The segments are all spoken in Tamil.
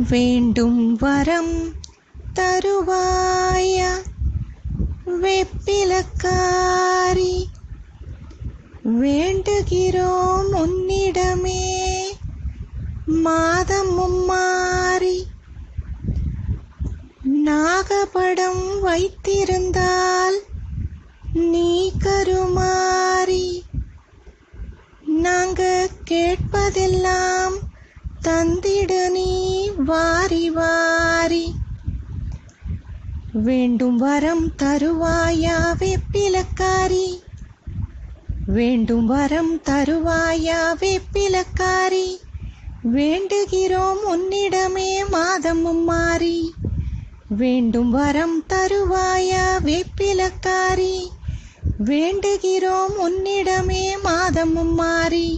வேண்டும் வரம் தருவாய வெப்பிலக்காரி. வேண்டுகிறோம் உன்னிடமே மாதமும் மாறி நாகபடம் வைத்திருந்தால் நீ கருமாறி. நாங்க கேட்பதெல்லாம் தந்திட நீ வாரி வாரி. வேண்டும் வரம் தருவாயாவே வெப்பிலக்காரி? வேண்டும் வரம் தருவாயாவே வெப்பிலக்காரி? வேண்டுகிறோம் உன்னிடமே மாதமும் மாறி. வேண்டும் வரம் தருவாயா வேப்பிலக்காரி? வேண்டுகிறோம் உன்னிடமே மாதமும் மாறி.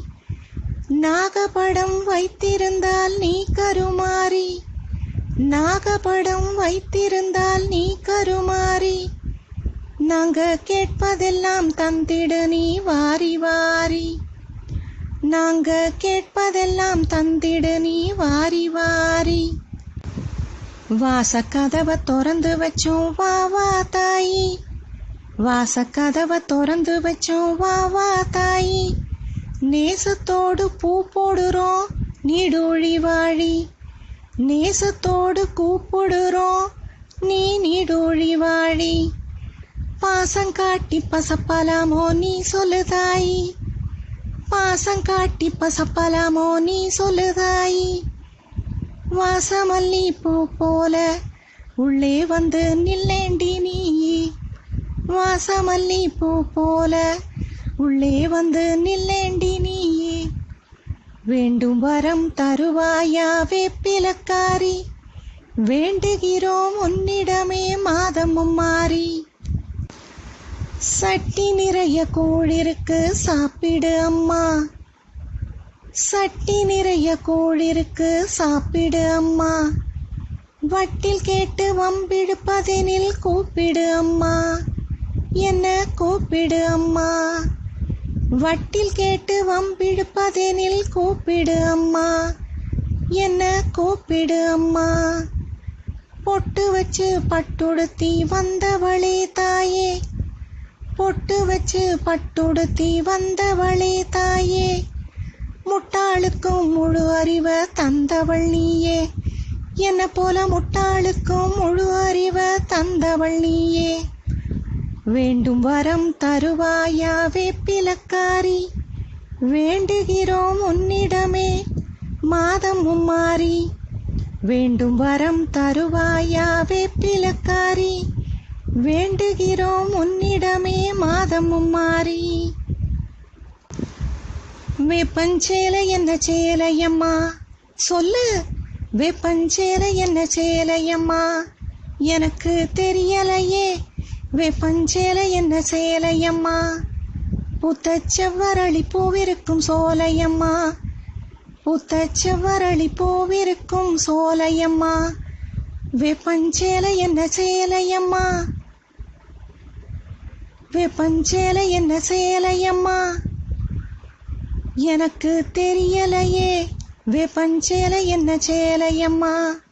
நாகபடம் வைத்திருந்தால் நீ கருமாறி. நாகபடம் வைத்திருந்தால் நீ கருமாறி. நாங்க கேட்பதெல்லாம் தந்திடு நீ வாரி வாரி. நாங்க கேட்பதெல்லாம் தந்திடு நீ வாரி வாரி. வாசக்கதவை திறந்து வச்சோம் வா வா தாயி. வாசக்கதவை திறந்து வச்சோம் வா வா தாயி. நேசத்தோடு பூ போடுறோம் நீடோழி வாழி. நேசத்தோடு கூப்பிடுறோம் நீ நீடோழி வாழி. பாசம் காட்டி பசப்பலாமோ நீ சொல்லுதாயி பாசம் காட்டி பசப்பலாமோ நீ சொல்லுதாயி வாசமல்லி பூ போல உள்ளே வந்து நில்லேண்டி நீ. வாசமல்லி பூ போல உள்ளே வந்து நில்லேண்டி நீயே. வேண்டும் வரம் தருவாயா வேப்பிலக்காரி? வேண்டுகிறோம் உன்னிடமே மாதமும் மாறி. சட்டி நிறைய கோழிருக்கு சாப்பிடு அம்மா. சட்டி நிறைய கோழிருக்கு சாப்பிடு அம்மா. வட்டில் கேட்டு வம்பிடுப்பதெனில் கூப்பிடு அம்மா. என்ன கூப்பிடு அம்மா? வட்டில் கேட்டு வம்பிழுப்பதெனில் கூப்பிடு அம்மா. என்ன கூப்பிடு அம்மா. பொட்டு வச்சு பட்டுடுத்தி வந்தவளே தாயே. பொட்டு வச்சு பட்டுடுத்தி வந்தவளே தாயே. முட்டாளுக்கும் முழு அறிவை தந்தவள் நீயே. என்ன போல முட்டாளுக்கும் முழு அறிவை தந்தவள் நீயே. வேண்டும் வரம் தருவாயா வேப்பிலக்காரி? வேண்டுகிறோம் உன்னிடமே மாதமும் மாறி வேண்டும் வரம் தருவாயா வேப்பிலக்காரி? வேண்டுகிறோம் உன்னிடமே மாதமும் மாறி வேப்பஞ்சேலை என்ன சேலையம்மா? சொல்லு. வேப்பஞ்சேலை என்ன சேலையம்மா? எனக்கு தெரியலையே. வேப்பஞ்சேலை என்ன சேலையம்மா? புத்த பூவிருக்கும் சோலையம்மா. புத்த பூவிருக்கும் சோலையம்மா. வேப்பஞ்சேலை என்ன சேலையம்மா? வேப்பஞ்சேலை என்ன சேலையம்மா? எனக்கு தெரியலையே வேப்பஞ்சேலை என்ன சேலையம்மா?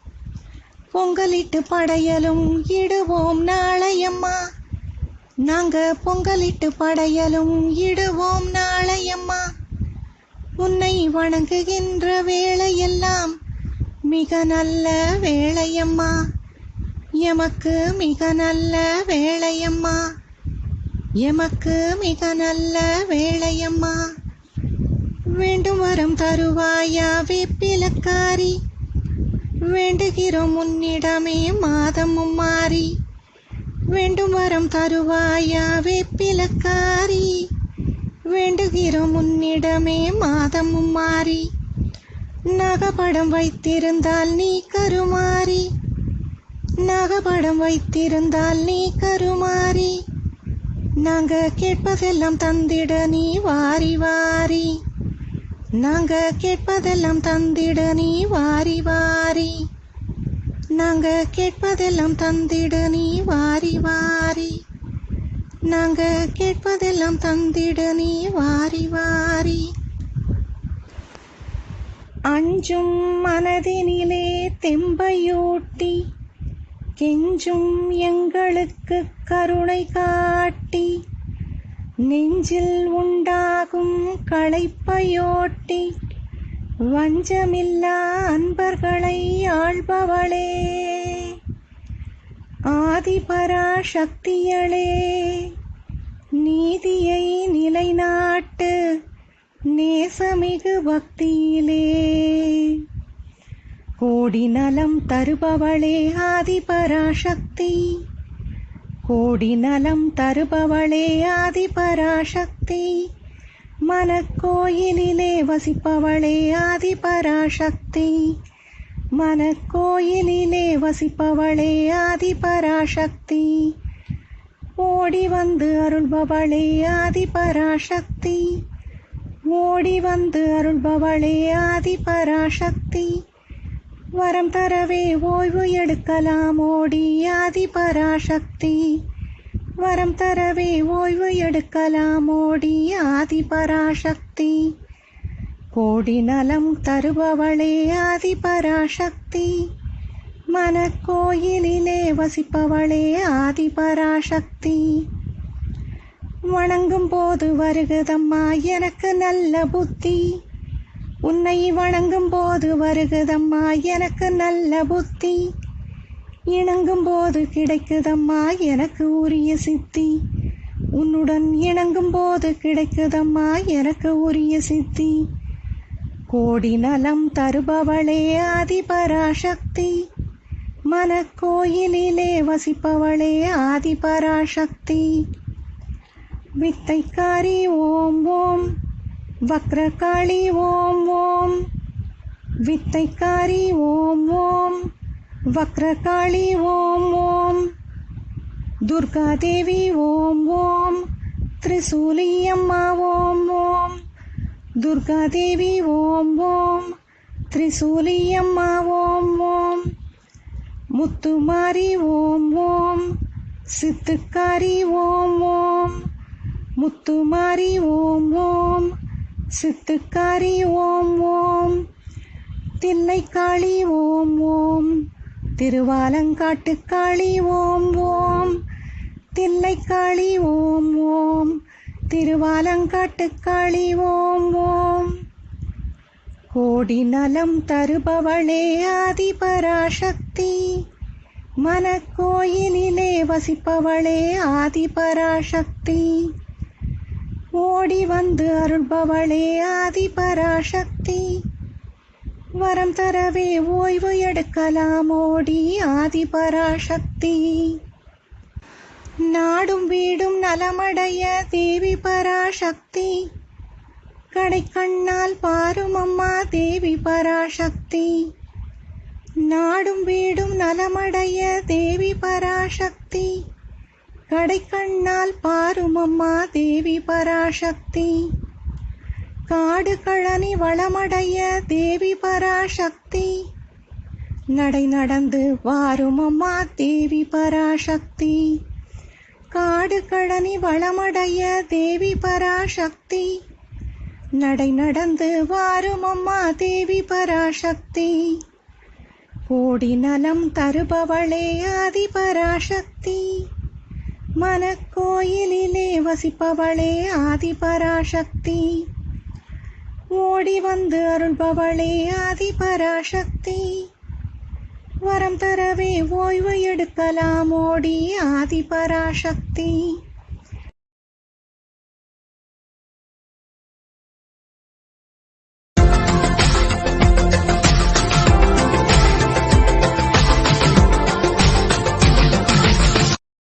பொங்கலிட்டு படையலும் இடுவோம் நாளையம்மா. நாங்க பொங்கலிட்டு படையலும் இடுவோம் நாளையம்மா. உன்னை வணங்குகின்ற வேளையெல்லாம் மிக நல்ல வேளையம்மா. எமக்கு மிக நல்ல வேளையம்மா. எமக்கு மிக நல்ல வேளையம்மா. வேண்டும் வரம் தருவாயா வேப்பிலக்காரி. வேண்டுகிறோம் உன்னிடமே மாதமும் மாறி. வேண்டும் வரம் தருவாயாவே பிளக்காரி வேண்டுகிறோம் உன்னிடமே மாதமும் மாறி. நகப்படம் வைத்திருந்தால் நீ கருமாறி. நகப்படம் வைத்திருந்தால் நீ கருமாறி. நாங்க கேட்பதெல்லாம் தந்திட நீ வாரி வாரி. நாங்க கேட்பதெல்லாம் தந்திட நீ வாரி வாரி. நாங்க கேட்பதெல்லாம் தந்திட நீ வாரி வாரி. நாங்க கேட்பதெல்லாம் தந்திட நீ வாரி வாரி. அஞ்சும் மனதினிலே தெம்பையூட்டி கெஞ்சும் எங்களுக்கு கருணை காட்டி நெஞ்சில் உண்டாகும் களைப்பையோட்டி வஞ்சமில்லா அன்பர்களை ஆள்பவளே. ஆதிபராசக்தியளே நீதியை நிலைநாட்டு நேசமிகு பக்தியிலே. கோடி நலம் தருபவளே ஆதிபராசக்தி. கோடி நலம் தருபவளே ஆதி பராசக்தி மனக்கோயிலே வசிப்பவளே ஆதி பராசக்தி மனக்கோயிலே வசிப்பவளே ஆதி பராசக்தி ஓடி வந்து அருள்பவளே ஆதி பராசக்தி ஓடி வந்து அருள்பவளே ஆதி பராசக்தி வரம் தரவே ஓய்வு எடுக்கலாம் ஓடி பராசக்தி வரம் தரவே ஓய்வு எடுக்கலாம் ஓடி பராசக்தி கோடி நலம் தருபவளே ஆதி பராசக்தி மனக்கோயிலே வசிப்பவளே ஆதி பராசக்தி வணங்கும் போது வருகுதம்மா எனக்கு நல்ல புத்தி. உன்னை வணங்கும் போது வருகுதம்மா எனக்கு நல்ல புத்தி. இணங்கும் போது கிடைக்குதம்மா எனக்கு உரிய சித்தி. உன்னுடன் இணங்கும் போது கிடைக்குதம்மா எனக்கு உரிய சித்தி. கோடி நலம் தருபவளே ஆதிபராசக்தி மனக்கோயிலே வசிப்பவளே ஆதிபராசக்தி வித்தைக்காரி ஓம் ஓம். வக்ரகாளி ஓம் ஓம் வித்தைக்காரி ஓம் ஓம் வக்ரகாளி ஓம் ஓம் துர்காதேவி ஓம் ஓம் திரிசூலியம்மா ஓம் ஓம் துர்காதேவி ஓம் ஓம் திரிசூலியம்மா ஓம் ஓம் முத்துமாரி ஓம் ஓம் சித்துக்காரி ஓம் ஓம் முத்துமாரி ஓம் ஓம் சித்துக்காரி ஓம் ஓம். தில்லைக்காளி ஓம் ஓம். திருவாலங்காட்டுக்காளி ஓம் ஓம். தில்லைக்காளி ஓம் ஓம். திருவாலங்காட்டுக்காளி ஓம் ஓம். கோடி நலம் தருபவளே ஆதிபராசக்தி. மனக்கோயிலிலே வசிப்பவளே ஆதிபராசக்தி. ஓடி வந்து அருள்பவளே ஆதி பராசக்தி வரம் தரவே ஓய்வு எடுக்கலாம் ஓடி ஆதி பராசக்தி நாடும் வீடும் நலமடைய தேவி பராசக்தி. கடைக்கண்ணால் பாரும் அம்மா தேவி பராசக்தி. நாடும் வீடும் நலமடைய தேவி பராசக்தி. கடைக்கண்ணால் பாரும் அம்மா தேவி பராசக்தி. காடு கழனி வளமடைய தேவி பராசக்தி. நடை நடந்து வாரும் அம்மா தேவி பராசக்தி. காடு கழனி வளமடைய தேவி பராசக்தி. நடை நடந்து வாரும் அம்மா தேவி பராசக்தி. கோடி நலம் தருபவளே ஆதி பராசக்தி. மனக்கோயிலிலே வசிப்பவளே ஆதிபராசக்தி. ஓடி வந்து அருள்பவளே ஆதிபராசக்தி. வரம் தரவே ஓய்வு எடுக்கலாம் ஓடி ஆதிபராசக்தி.